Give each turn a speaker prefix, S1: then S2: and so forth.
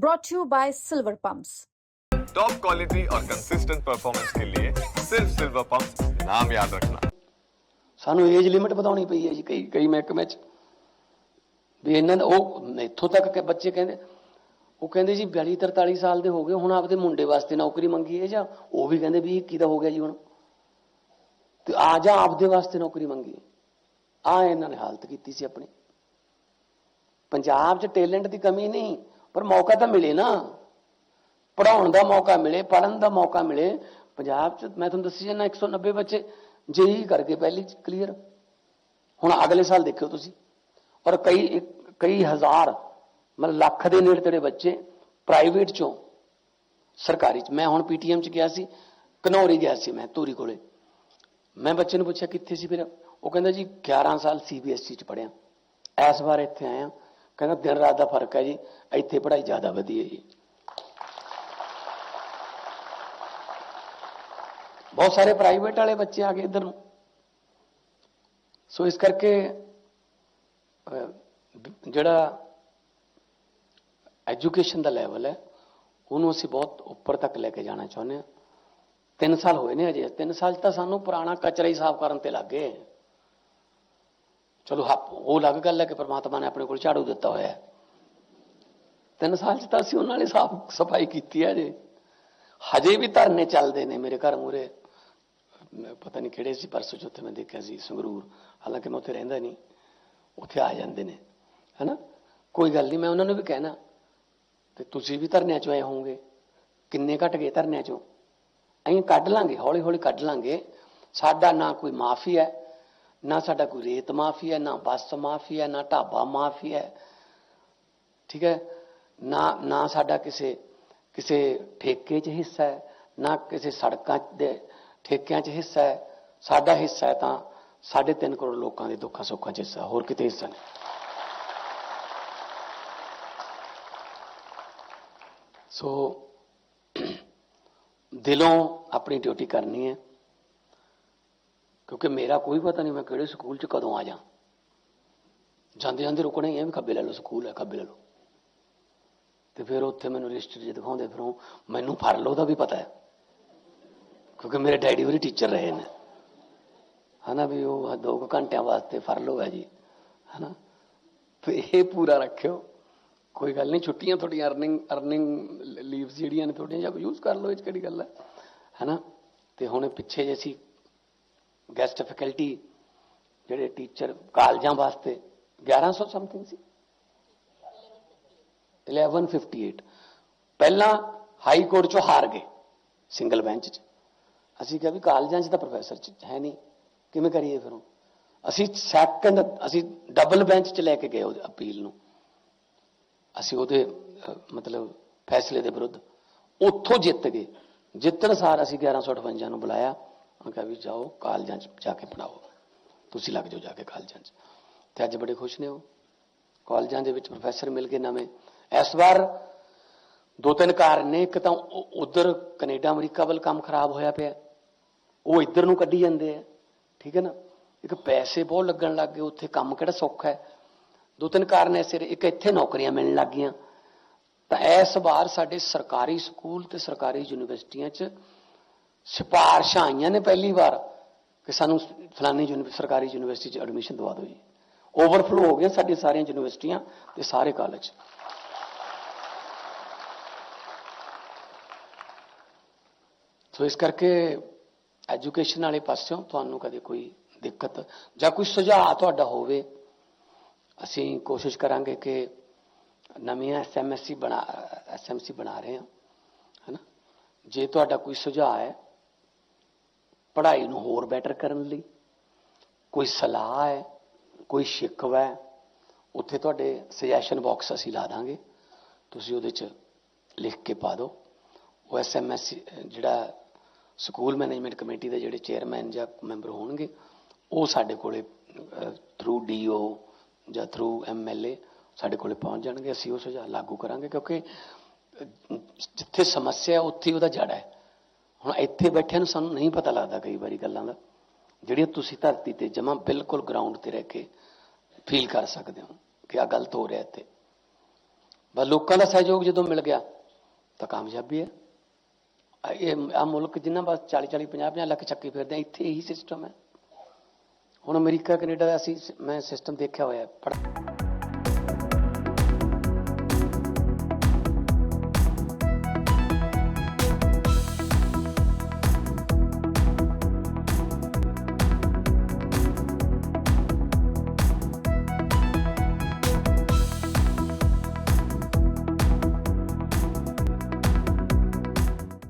S1: brought to you by Silver Pumps.
S2: Top quality और consistent performance के लिए सिर्फ सिल्वर पंप नाम याद रखना
S3: ਸਾਨੂੰ ਏਜ ਲਿਮਿਟ ਵਧਾਉਣੀ ਪਈ ਹੈ ਜੀ ਕਈ ਕਈ ਮਹਿਕਮੇ 'ਚ ਵੀ ਇਹਨਾਂ ਦਾ ਉਹ ਇੱਥੋਂ ਤੱਕ ਕਿ ਬੱਚੇ ਕਹਿੰਦੇ ਉਹ ਕਹਿੰਦੇ ਜੀ 42 43 ਸਾਲ ਦੇ ਹੋ ਗਏ ਹੁਣ ਆਪਦੇ ਮੁੰਡੇ ਵਾਸਤੇ ਨੌਕਰੀ ਮੰਗੀ ਹੈ ਜਾਂ ਉਹ ਵੀ ਕਹਿੰਦੇ ਵੀ 21 ਦਾ ਹੋ ਗਿਆ ਜੀ ਹੁਣ ਤੇ ਆ ਜਾ ਆਪਦੇ ਵਾਸਤੇ ਨੌਕਰੀ ਮੰਗੀ ਆ ਇਹਨਾਂ ਨੇ ਹਾਲਤ ਕੀਤੀ ਸੀ ਆਪਣੀ ਪੰਜਾਬ 'ਚ ਟੈਲੈਂਟ ਦੀ ਕਮੀ ਨਹੀਂ ਪਰ ਮੌਕਾ ਤਾਂ ਮਿਲੇ ਨਾ। ਪੜਾਉਣ ਦਾ ਮੌਕਾ ਮਿਲੇ ਪੜਨ ਦਾ ਮੌਕਾ ਮਿਲੇ। ਪੰਜਾਬ 'ਚ ਮੈਂ ਤੁਹਾਨੂੰ ਦੱਸੀ ਜਾਂਦਾ 190 ਬੱਚੇ ਜੇਈ ਕਰਕੇ ਪਹਿਲੀ ਕਲੀਅਰ ਹੁਣ ਅਗਲੇ ਸਾਲ ਦੇਖਿਓ ਤੁਸੀਂ। ਔਰ ਕਈ ਕਈ ਹਜ਼ਾਰ, ਮਤਲਬ ਲੱਖ ਦੇ ਨੇੜੇ ਤੇੜੇ ਬੱਚੇ ਪ੍ਰਾਈਵੇਟ ਚੋਂ ਸਰਕਾਰੀ ਚ। ਮੈਂ ਹੁਣ ਪੀਟੀਐਮ ਚ ਗਿਆ ਸੀ, ਕਨੌਰੀ ਗਿਆ ਸੀ ਮੈਂ ਧੂਰੀ ਕੋਲੇ। ਮੈਂ ਬੱਚੇ ਨੂੰ ਪੁੱਛਿਆ ਕਿੱਥੇ ਸੀ ਫਿਰ, ਉਹ ਕਹਿੰਦਾ ਜੀ 11 ਸਾਲ ਸੀਬੀਐਸਈ ਚ ਪੜਿਆ ਇਸ ਵਾਰ ਇੱਥੇ ਆਇਆ। ਕਹਿੰਦਾ, ਦਿਨ ਰਾਤ ਦਾ ਫ਼ਰਕ ਹੈ ਜੀ, ਇੱਥੇ ਪੜ੍ਹਾਈ ਜ਼ਿਆਦਾ ਵਧੀਆ ਜੀ। ਬਹੁਤ ਸਾਰੇ ਪ੍ਰਾਈਵੇਟ ਵਾਲੇ ਬੱਚੇ ਆ ਗਏ ਇੱਧਰ ਨੂੰ। ਸੋ ਇਸ ਕਰਕੇ ਜਿਹੜਾ ਐਜੂਕੇਸ਼ਨ ਦਾ ਲੈਵਲ ਹੈ, ਉਹਨੂੰ ਅਸੀਂ ਬਹੁਤ ਉੱਪਰ ਤੱਕ ਲੈ ਕੇ ਜਾਣਾ ਚਾਹੁੰਦੇ ਹਾਂ। ਤਿੰਨ ਸਾਲ ਹੋਏ ਨੇ ਅਜੇ ਤਿੰਨ ਸਾਲ 'ਚ ਤਾਂ ਸਾਨੂੰ ਪੁਰਾਣਾ ਕਚਰਾ ਹੀ ਸਾਫ਼ ਕਰਨ ਤੇ ਲੱਗੇ ਚਲੋ ਹਾ- ਉਹ ਅਲੱਗ ਗੱਲ ਹੈ ਕਿ ਪਰਮਾਤਮਾ ਨੇ ਆਪਣੇ ਕੋਲ ਝਾੜੂ ਦਿੱਤਾ ਹੋਇਆ ਹੈ। ਤਿੰਨ ਸਾਲ 'ਚ ਤਾਂ ਅਸੀਂ ਉਹਨਾਂ ਨੇ ਸਾਫ਼ ਸਫ਼ਾਈ ਕੀਤੀ ਹੈ ਜੇ। ਹਜੇ ਵੀ ਧਰਨੇ ਚੱਲਦੇ ਨੇ ਮੇਰੇ ਘਰ ਮੂਰੇ ਪਤਾ ਨਹੀਂ ਕਿਹੜੇ ਸੀ, ਪਰਸੋਂ ਚੌਥੇ ਮੈਂ ਦੇਖਿਆ ਸੀ ਸੰਗਰੂਰ। ਹਾਲਾਂਕਿ ਮੈਂ ਉੱਥੇ ਰਹਿੰਦਾ ਨਹੀਂ। ਉੱਥੇ ਆ ਜਾਂਦੇ ਨੇ, ਹੈਨਾ? ਕੋਈ ਗੱਲ ਨਹੀਂ, ਮੈਂ ਉਹਨਾਂ ਨੂੰ ਵੀ ਕਹਿਣਾ, ਤੇ ਤੁਸੀਂ ਵੀ ਧਰਨਿਆਂ ਚੋਂ ਆਏ ਹੋਵੋਗੇ। ਕਿੰਨੇ ਘਟ ਗਏ ਧਰਨਿਆਂ ਚੋਂ? ਅਸੀਂ ਕੱਢ ਲਾਂਗੇ ਹੌਲੀ ਹੌਲੀ ਕੱਢ ਲਾਂਗੇ। ਸਾਡਾ ਨਾ ਕੋਈ ਮਾਫੀ ਹੈ ਨਾ ਸਾਡਾ ਕੋਈ ਰੇਤ ਮਾਫੀਆ ਹੈ ਨਾ ਬੱਸ ਮਾਫੀਆ ਹੈ ਨਾ ਢਾਬਾ ਮਾਫੀਆ ਹੈ ਠੀਕ ਹੈ ਨਾ ਨਾ ਸਾਡਾ ਕਿਸੇ ਕਿਸੇ ਠੇਕੇ 'ਚ ਹਿੱਸਾ ਹੈ ਨਾ ਕਿਸੇ ਸੜਕਾਂ ਦੇ ਠੇਕਿਆਂ 'ਚ ਹਿੱਸਾ ਹੈ ਸਾਡਾ ਹਿੱਸਾ ਹੈ ਤਾਂ 3.5 ਕਰੋੜ ਲੋਕਾਂ ਦੇ ਦੁੱਖਾਂ ਸੁੱਖਾਂ 'ਚ ਹਿੱਸਾ ਹੋਰ ਕਿਤੇ ਹਿੱਸਾ ਨਹੀਂ ਸੋ ਦਿਲੋਂ ਆਪਣੀ ਡਿਊਟੀ ਕਰਨੀ ਹੈ ਕਿਉਂਕਿ ਮੇਰਾ ਕੋਈ ਪਤਾ ਨਹੀਂ ਮੈਂ ਕਿਹੜੇ ਸਕੂਲ 'ਚ ਕਦੋਂ ਆ ਜਾ। ਜਾਂਦੇ ਜਾਂਦੇ ਰੁਕਣਾ ਹੀ ਹੈ ਵੀ ਖੱਬੇ ਲੈ ਲਓ, ਸਕੂਲ ਹੈ, ਖੱਬੇ ਲੈ ਲਓ। ਤੇ ਫਿਰ ਉੱਥੇ ਮੈਨੂੰ ਰਜਿਸਟਰ ਜੇ ਦਿਖਾਉਂਦੇ, ਫਿਰ ਉਹ ਮੈਨੂੰ ਫੜ ਲਓ ਦਾ ਵੀ ਪਤਾ ਹੈ। ਕਿਉਂਕਿ ਮੇਰੇ ਡੈਡੀ ਵੀ ਟੀਚਰ ਰਹੇ ਨੇ। ਹਨਾ ਵੀ ਉਹ ਦੋ ਕੁ ਘੰਟਿਆਂ ਵਾਸਤੇ ਫੜ ਲਓ ਹੈ ਜੀ। ਹਨਾ? ਤੇ ਇਹ ਪੂਰਾ ਰੱਖਿਓ। ਕੋਈ ਗੱਲ ਨਹੀਂ, ਛੁੱਟੀਆਂ ਤੁਹਾਡੀਆਂ ਅਰਨਿੰਗ ਅਰਨਿੰਗ ਲੀਵਸ ਜਿਹੜੀਆਂ ਨੇ ਤੁਹਾਡੀਆਂ ਜਾਂ ਯੂਜ਼ ਕਰ ਲਓ, ਇਹ ਕਿਹੜੀ ਗੱਲ ਹੈ। ਹਨਾ? ਤੇ ਹੁਣ ਪਿੱਛੇ ਜੇ ਅਸੀਂ ਗੈਸਟ ਫੈਕਲਟੀ ਜਿਹੜੇ ਟੀਚਰ ਕਾਲਜਾਂ ਵਾਸਤੇ 1100 ਸਮਥਿੰਗ ਸੀ। 1158 ਪਹਿਲਾਂ ਹਾਈ ਕੋਰਟ ਚੋਂ ਹਾਰ ਗਏ ਸਿੰਗਲ ਬੈਂਚ 'ਚ। ਅਸੀਂ ਕਿਹਾ ਵੀ ਕਾਲਜਾਂ 'ਚ ਤਾਂ ਪ੍ਰੋਫੈਸਰ 'ਚ ਹੈ ਨਹੀਂ। ਕਿਵੇਂ ਕਰੀਏ ਫਿਰ ਹੁਣ? ਅਸੀਂ ਸੈਕੰਡ ਅਸੀਂ ਡਬਲ ਬੈਂਚ 'ਚ ਲੈ ਕੇ ਗਏ ਉਹ ਅਪੀਲ ਨੂੰ। ਅਸੀਂ ਉਹਦੇ ਮਤਲਬ ਫੈਸਲੇ ਦੇ ਵਿਰੁੱਧ ਉੱਥੋਂ ਜਿੱਤ ਗਏ। ਜਿੱਤਣ ਸਾਰ ਅਸੀਂ 1158 ਨੂੰ ਬੁਲਾਇਆ। ਉਹਨਾਂ ਕਿਹਾ ਵੀ ਜਾਓ ਕਾਲਜਾਂ 'ਚ ਜਾ ਕੇ ਪੜਾਓ ਤੁਸੀਂ ਲੱਗ ਜਾਓ ਜਾ ਕੇ ਕਾਲਜਾਂ 'ਚ। ਤੇ ਅੱਜ ਬੜੇ ਖੁਸ਼ ਨੇ ਉਹ। ਕਾਲਜਾਂ ਦੇ ਵਿੱਚ ਪ੍ਰੋਫੈਸਰ ਮਿਲ ਗਏ ਨਵੇਂ। ਇਸ ਵਾਰ ਦੋ ਤਿੰਨ ਕਾਰਨ ਨੇ, ਇੱਕ ਤਾਂ ਉਧਰ ਕੈਨੇਡਾ, ਅਮਰੀਕਾ ਵੱਲ ਕੰਮ ਖਰਾਬ ਹੋਇਆ ਪਿਆ। ਉਹ ਇੱਧਰ ਨੂੰ ਕੱਢੀ ਜਾਂਦੇ ਆ। ਠੀਕ ਹੈ ਨਾ? ਇੱਕ ਪੈਸੇ ਬਹੁਤ ਲੱਗਣ ਲੱਗ ਗਏ। ਉੱਥੇ ਕੰਮ ਕਿਹੜਾ ਸੌਖਾ ਹੈ। ਦੋ ਤਿੰਨ ਕਾਰਨ ਐਸੇ ਇੱਕ ਇੱਥੇ ਨੌਕਰੀਆਂ ਮਿਲਣ ਲੱਗ ਗਈਆਂ। ਤਾਂ ਇਸ ਵਾਰ ਸਾਡੇ ਸਰਕਾਰੀ ਸਕੂਲ ਤੇ ਸਰਕਾਰੀ ਯੂਨੀਵਰਸਿਟੀਆਂ 'ਚ ਸਿਫਾਰਸ਼ਾਂ ਆਈਆਂ ਨੇ ਪਹਿਲੀ ਵਾਰ ਕਿ ਸਾਨੂੰ ਫਲਾਨੀ ਯੂਨੀਵਰਸਿਟੀ ਸਰਕਾਰੀ ਯੂਨੀਵਰਸਿਟੀ 'ਚ ਐਡਮਿਸ਼ਨ ਦਵਾ ਦਿਓ ਜੀ। ਓਵਰਫਲੋ ਹੋ ਗਿਆ ਸਾਡੀ ਸਾਰੀਆਂ ਯੂਨੀਵਰਸਿਟੀਆਂ ਤੇ ਸਾਰੇ ਕਾਲਜ ਸੋ ਇਸ ਕਰਕੇ ਐਜੂਕੇਸ਼ਨ ਵਾਲੇ ਪਾਸਿਓਂ ਤੁਹਾਨੂੰ ਕਦੇ ਕੋਈ ਦਿੱਕਤ ਜਾਂ ਕੋਈ ਸੁਝਾਅ ਤੁਹਾਡਾ ਹੋਵੇ, ਅਸੀਂ ਕੋਸ਼ਿਸ਼ ਕਰਾਂਗੇ ਕਿ ਨਵੀਆਂ ਐਸਐਮਐਸਸੀ ਬਣਾ ਐਸਐਮਸੀ ਬਣਾ ਰਹੇ ਹਾਂ, ਹੈਨਾ? ਜੇ ਤੁਹਾਡਾ ਕੋਈ ਸੁਝਾਅ ਹੈ ਪੜ੍ਹਾਈ ਨੂੰ ਹੋਰ ਬੈਟਰ ਕਰਨ ਲਈ। ਕੋਈ ਸਲਾਹ ਹੈ, ਕੋਈ ਸ਼ਿਕਵਾ ਹੈ, ਉੱਥੇ ਤੁਹਾਡੇ ਸੁਜੈਸ਼ਨ ਬਾਕਸ ਅਸੀਂ ਲਾ ਦਾਂਗੇ। ਤੁਸੀਂ ਉਹਦੇ 'ਚ ਲਿਖ ਕੇ ਪਾ ਦਿਓ। ਉਹ ਐਸਐਮਐਸ ਜਿਹੜਾ ਸਕੂਲ ਮੈਨੇਜਮੈਂਟ ਕਮੇਟੀ ਦੇ ਜਿਹੜੇ ਚੇਅਰਮੈਨ ਜਾਂ ਮੈਂਬਰ ਹੋਣਗੇ, ਉਹ ਸਾਡੇ ਕੋਲੇ ਥਰੂ ਡੀਓ ਜਾਂ ਥਰੂ ਐਮਐਲਏ ਸਾਡੇ ਕੋਲੇ ਪਹੁੰਚ ਜਾਣਗੇ। ਅਸੀਂ ਉਹ ਸੁਝਾਅ ਲਾਗੂ ਕਰਾਂਗੇ ਕਿਉਂਕਿ ਜਿੱਥੇ ਸਮੱਸਿਆ ਉੱਥੇ ਹੀ ਉਹਦਾ ਜੜ ਹੈ। ਹੁਣ ਇੱਥੇ ਬੈਠਿਆਂ ਨੂੰ ਸਾਨੂੰ ਨਹੀਂ ਪਤਾ ਲੱਗਦਾ ਕਈ ਵਾਰੀ ਗੱਲਾਂ ਦਾ ਜਿਹੜੀਆਂ ਤੁਸੀਂ ਧਰਤੀ ਤੇ ਜਮਾ ਬਿਲਕੁਲ ਗਰਾਊਂਡ ਤੇ ਰਹਿ ਕੇ ਫੀਲ ਕਰ ਸਕਦੇ ਹੋ ਕਿ ਆ ਗਲਤ ਹੋ ਰਿਹਾ ਇੱਥੇ। ਬਸ ਲੋਕਾਂ ਦਾ ਸਹਿਯੋਗ ਜਦੋਂ ਮਿਲ ਗਿਆ ਤਾਂ ਕਾਮਯਾਬੀ ਹੈ। ਇਹ ਆ ਮੁਲਕ ਜਿੰਨਾ ਬਸ 40 40 50 50 ਲੱਖ ਚੱਕੀ ਫਿਰਦੇ ਆ, ਇੱਥੇ ਇਹੀ ਸਿਸਟਮ ਹੈ। ਹੁਣ ਅਮਰੀਕਾ ਕੈਨੇਡਾ ਦਾ ਅਸੀਂ ਮੈਂ ਸਿਸਟਮ ਦੇਖਿਆ ਹੋਇਆ ਹੈ